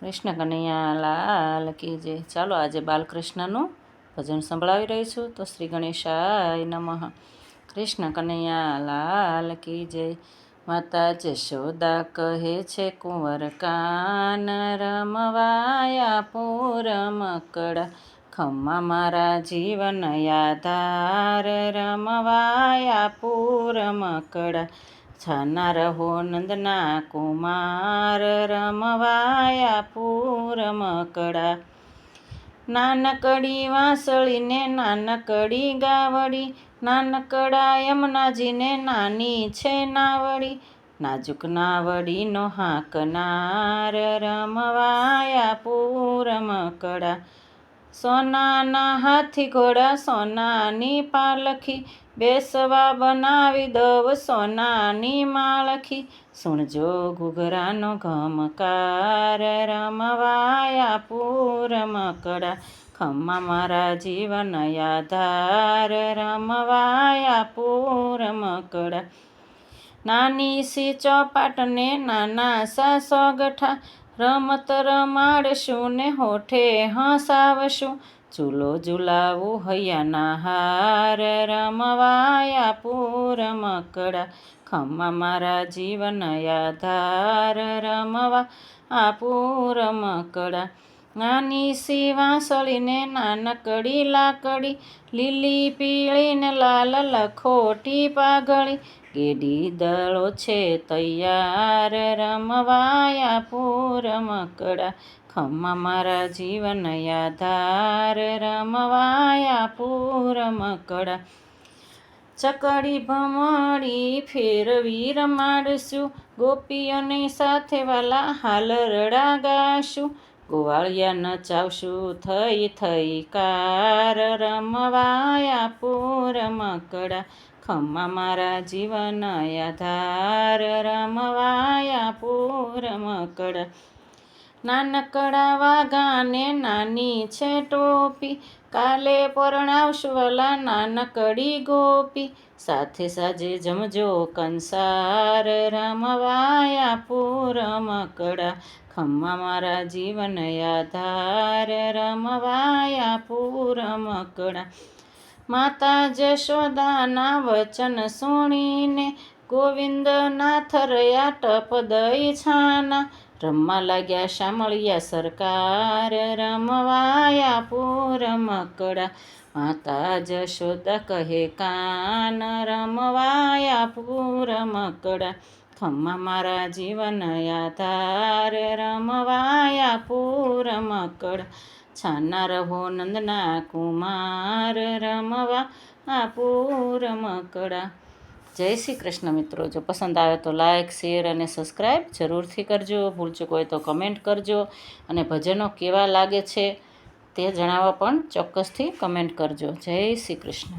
કૃષ્ણ કનૈયા લાલ કી જય. ચાલો આજે બાલકૃષ્ણનું ભજન સંભળાવી રહી છું તો શ્રી ગણેશાય નમઃ. કૃષ્ણ કનૈયા લાલ કી જય. માતા જશોદા કહે છે, કુંવર કાન રમવાયા પૂર મકડા ખમ્મા મારા જીવન યાધાર રમવાયા પૂર મકડા છાના રહો નંદના કુમાર, રમવાયા પૂર મકડા. નાનકડી વાંસળીને નાનકડી ગાવડી, નાનકડા યમનાજીને નાની છે નાવડી. નાજુક નાવડીનો હાંકનાર, રમવાયા પૂર મકડા. સોનાના હાથી ઘોડા સોનાની પાલખી બેસવા બનાવી દવ સોનાની માળખી સુણજો ઘૂઘરાનો ઘમકાર, રમવાયા પૂર મકડા ખમ્મા મારા જીવન યાધાર, રમવાયા પૂર મકડા નાની સી ચોપાટને નાના સા ગઠા રમત રમાડશું ને હોઠે હસાવશું. ચૂલો ઝુલાવું, હૈયાના હાર રમવાયા પૂર મકડા. ખમ્મા મારા જીવન યાધાર રમવા આ પૂર મકડા. નાની સી વાંસળીને નાનકડી લાકડી, લીલી પીળીને લાલ લખોટી પાઘળી કેડી દળો છે તૈયાર, રમવાયા પૂર મકડા. ખમ્મા મારા જીવન યાધાર, રમવાયા પૂર મકડા. ચકડી ભમડી ફેરવી રમાડશું, ગોપીઓની સાથે વાલા હાલ રડા ગાશું ગોવાળિયા નચાવશું થઈ થઈ, કાર રમવાયા પૂર મકડા. ખમ્મા મારા જીવન આધાર, રમવાયા પૂર મકડા. નાનકડા વાઘાને નાની છે ટોપી. કાલે પરણાવશું નાનકડી ગોપી. સાથે સાજે જમજો કંસાર, રમવાયા પૂર મકડા. ખમ્મા મારા જીવન આધાર રમવાયા પૂર મકડા. માતા જશોદાના વચન સુણીને ગોવિંદ નાથ રહ્યા ટપ દઈ છાના. રમવા લાગ્યા શામળિયા સરકાર, રમવાયા પૂર મકડા માતા જશોદા કહે, કાન રમવાયા પૂર મકડા ખમ્મા મારા જીવન આધાર, રમવાયા પૂર મકડા છાના રહો નંદના કુમાર, રમવા આ પૂર મકડા જય શ્રી કૃષ્ણ મિત્રો. જો પસંદ આવે તો લાઇક શેર અને સબસ્ક્રાઈબ જરૂરથી કરજો. ભૂલ ચૂક હોય તો કમેન્ટ કરજો. અને ભજનો કેવા લાગે છે તે જણાવવા પણ ચોક્કસથી કમેન્ટ કરજો. જય શ્રી કૃષ્ણ.